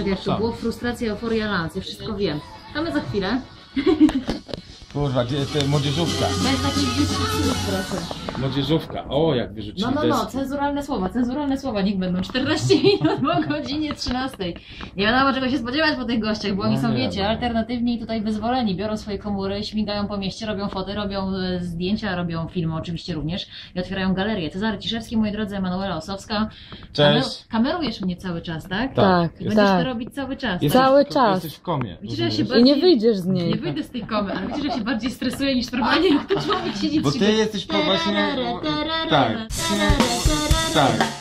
czekaj, jak to są. było frustracja, euforia, lans, ja wszystko wiem. To my za chwilę. Kurwa, gdzie to młodzieżówka? Bez takich dyskusji, proszę. Młodzieżówka. O, jak wyrzucili No, no, no, deski. cenzuralne słowa, cenzuralne słowa, niech będą 14 minut po godzinie 13. Nie wiadomo czego się spodziewać po tych gościach, bo oni No są, nie wiecie, no. alternatywni i tutaj wyzwoleni, biorą swoje komóry, śmigają po mieście, robią foty, robią e, zdjęcia, robią filmy oczywiście również i otwierają galerię. Cezary Ciszewski, moi drodzy, Emanuela Osowska. Cześć. Kamer- kamerujesz mnie cały czas, tak? Tak, I będziesz to tak. robić cały czas. Jesteś tak? Cały czas. Jesteś w komie. Widzisz, że ja się rozumiesz? I nie wyjdziesz z niej. Nie wyjdę z tej komy, ale widzisz, że się bardziej stresuję niż normalnie, jak to człowiek siedzi Bo trzy ty godziny. jesteś po właśnie... Tak. Tak.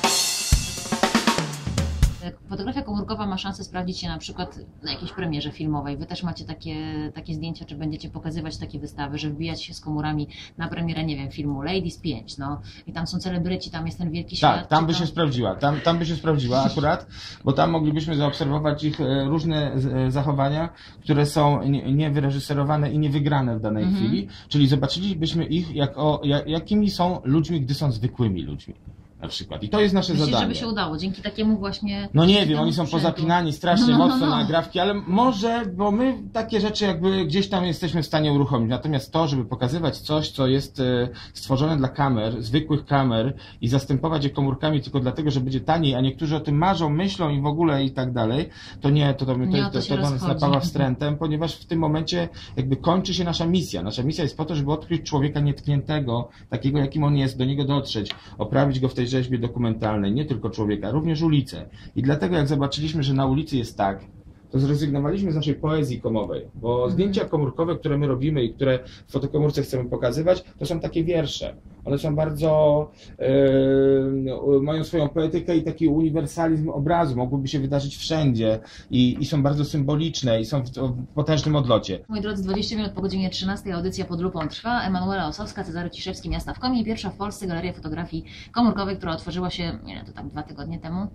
Fotografia komórkowa ma szansę sprawdzić się na przykład na jakiejś premierze filmowej. Wy też macie takie, takie zdjęcia, czy będziecie pokazywać takie wystawy, że wbijać się z komórami na premierę, nie wiem, filmu Ladies 5, no i tam są celebryci, tam jest ten wielki świat. Tak, tam by się sprawdziła. Tam, tam by się sprawdziła akurat, bo tam moglibyśmy zaobserwować ich e, różne e, zachowania, które są nie- niewyreżyserowane i niewygrane w danej Mhm. chwili. Czyli zobaczylibyśmy ich jako, ja- jakimi są ludźmi, gdy są zwykłymi ludźmi. Na przykład. I to jest nasze Myślisz, zadanie. żeby się udało, dzięki takiemu właśnie... No nie wiem, oni są sprzętu. pozapinani strasznie No, no, mocno no. na grafki, ale może, bo my takie rzeczy jakby gdzieś tam jesteśmy w stanie uruchomić. Natomiast to, żeby pokazywać coś, co jest e, stworzone dla kamer, zwykłych kamer i zastępować je komórkami tylko dlatego, że będzie taniej, a niektórzy o tym marzą, myślą i w ogóle i tak dalej, to nie, to, to, to, Nie to, to to, nas napawa wstrętem, ponieważ w tym momencie jakby kończy się nasza misja. Nasza misja jest po to, żeby odkryć człowieka nietkniętego, takiego jakim on jest, do niego dotrzeć, oprawić go w tej rzeźbie dokumentalnej, nie tylko człowieka, również ulicę. I dlatego jak zobaczyliśmy, że na ulicy jest tak, to zrezygnowaliśmy z naszej poezji komowej, bo Mhm. zdjęcia komórkowe, które my robimy i które w fotokomórce chcemy pokazywać, to są takie wiersze. One są bardzo, e, mają swoją poetykę i taki uniwersalizm obrazu, mogłyby się wydarzyć wszędzie i, i są bardzo symboliczne i są w, w potężnym odlocie. Moi drodzy, 20 minut po godzinie 13 audycja pod lupą trwa. Emanuela Osowska, Cezary Ciszewski, Miasta w Komie. Pierwsza w Polsce galeria fotografii komórkowej, która otworzyła się, nie wiem, to tak dwa tygodnie temu.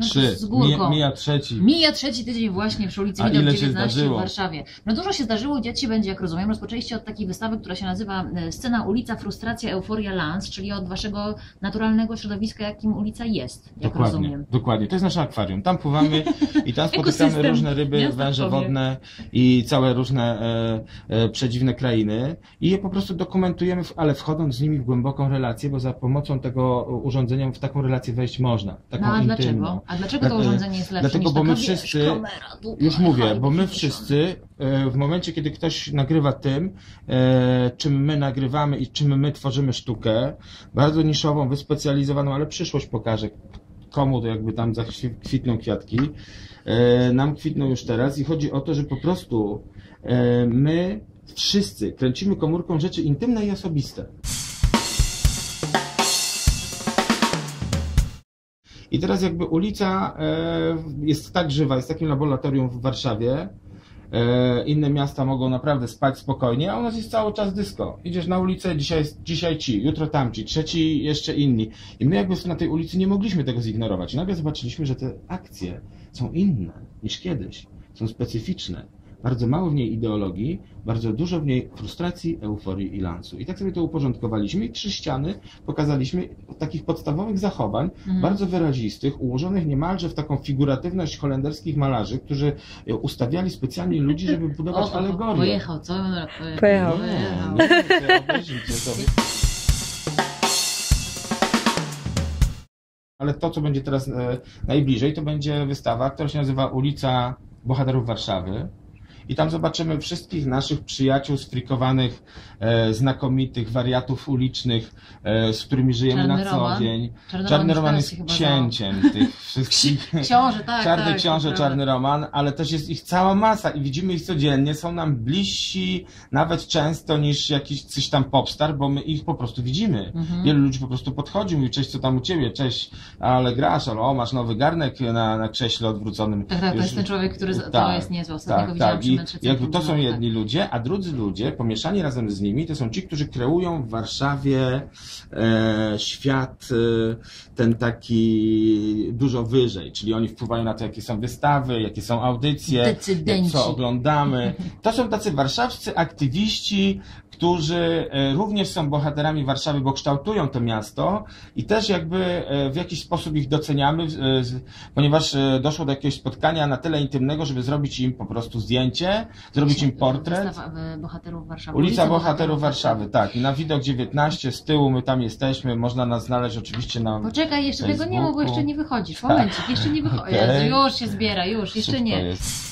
No, Trzy, z mija, mija trzeci. Mija trzeci tydzień właśnie przy ulicy Widok ile się 19 w? Warszawie. No dużo się zdarzyło i dzieci będzie, jak rozumiem. Rozpoczęliście od takiej wystawy, która się nazywa e, Scena Ulica, Frustracja, Euforia, Lans, czyli od waszego naturalnego środowiska, jakim ulica jest, jak Dokładnie, rozumiem. dokładnie. To jest nasze akwarium. Tam pływamy i tam spotykamy różne ryby, węże wodne i całe różne e, e, przedziwne krainy i je po prostu dokumentujemy, ale wchodząc z nimi w głęboką relację, bo za pomocą tego urządzenia w taką relację wejść można. Taką No a intymną. dlaczego? A dlaczego to Dla- urządzenie jest lepsze dlatego, niż bo my taka, wiesz, wszyscy- kamera, dupa, Już mówię, bo my wszyscy e, w momencie, kiedy ktoś nagrywa tym, e, czym my nagrywamy i czym my tworzymy sztukę, bardzo niszową, wyspecjalizowaną, ale przyszłość pokaże, komu to jakby tam zakwitną kwiatki, e, nam kwitną już teraz i chodzi o to, że po prostu e, my wszyscy kręcimy komórką rzeczy intymne i osobiste. I teraz jakby ulica e, jest tak żywa, jest takim laboratorium w Warszawie. E, inne miasta mogą naprawdę spać spokojnie, a u nas jest cały czas dysko. Idziesz na ulicę, dzisiaj, dzisiaj ci, jutro tamci, trzeci jeszcze inni. I my jakby na tej ulicy nie mogliśmy tego zignorować. I nagle zobaczyliśmy, że te akcje są inne niż kiedyś. Są specyficzne. Bardzo mało w niej ideologii, bardzo dużo w niej frustracji, euforii i lansu. I tak sobie to uporządkowaliśmy i trzy ściany pokazaliśmy takich podstawowych zachowań, Mhm. bardzo wyrazistych, ułożonych niemalże w taką figuratywność holenderskich malarzy, którzy ustawiali specjalnie ludzi, żeby budować O, o, o, alegorię. Pojechał, co? Pojechał. Nie, Pojechał. nie, sobie. Ale to, co będzie teraz e, najbliżej, to będzie wystawa, która się nazywa Ulica Bohaterów Warszawy. I tam zobaczymy wszystkich naszych przyjaciół, sfrikowanych, e, znakomitych wariatów ulicznych, e, z którymi żyjemy Czarny na co Roman. dzień. Czarny, Czarny Roman Roman jest chyba księciem tych wszystkich. Książę, tak, Czarny tak. książę, czarny roman, ale też jest ich cała masa i widzimy ich codziennie, są nam bliżsi nawet często niż jakiś coś tam popstar, bo my ich po prostu widzimy. Mhm. Wielu ludzi po prostu podchodzi, mówi cześć, co tam u ciebie, cześć, ale grasz, ale o, masz nowy garnek na, na krześle odwróconym. Tak, tak, to jest ten człowiek, który za- to Tak, jest niezły. Ostatnio go tak, widziałam tak. I jakby to są centrum, tak. jedni ludzie, a drudzy ludzie, pomieszani razem z nimi, to są ci, którzy kreują w Warszawie e, świat e, ten taki dużo wyżej, czyli oni wpływają na to, jakie są wystawy, jakie są audycje, Decydenci. co oglądamy. To są tacy warszawscy aktywiści, którzy e, również są bohaterami Warszawy, bo kształtują to miasto i też jakby e, w jakiś sposób ich doceniamy, e, ponieważ doszło do jakiegoś spotkania na tyle intymnego, żeby zrobić im po prostu zdjęcie, zrobić im portret. Bohaterów Warszawy. Ulica Bohaterów Warszawy, tak. I na widok 19 z tyłu my tam jesteśmy, można nas znaleźć oczywiście na... Poczekaj, jeszcze tego nie ma, bo Facebooku. jeszcze nie wychodzisz. Momencik, jeszcze nie wychodzi. Okej. Już się zbiera, już, jeszcze Szybko nie. jest.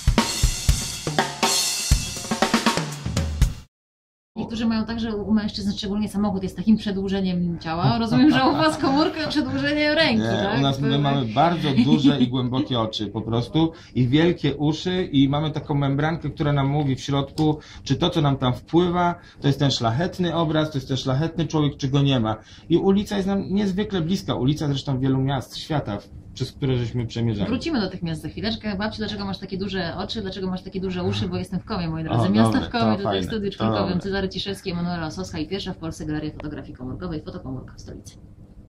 Niektórzy mają tak, że u mężczyzn szczególnie samochód jest takim przedłużeniem ciała. Rozumiem, że u Was komórka przedłużeniem ręki, Nie, tak? u nas my mamy bardzo duże i głębokie oczy po prostu i wielkie uszy i mamy taką membrankę, która nam mówi w środku, czy to, co nam tam wpływa, to jest ten szlachetny obraz, to jest ten szlachetny człowiek, czy go nie ma. I ulica jest nam niezwykle bliska, ulica zresztą wielu miast świata, przez które żeśmy przemierzali. Wrócimy do tych miast za chwileczkę. Babciu, dlaczego masz takie duże oczy, dlaczego masz takie duże uszy, bo jestem w Komie, moi drodzy. O, Miasto dobre, w Komie, tutaj fajne, w studiu dobre. Cezary Ciszewski, Emanuela Osowska i pierwsza w Polsce Galeria Fotografii Komórkowej, Fotokomórka w stolicy.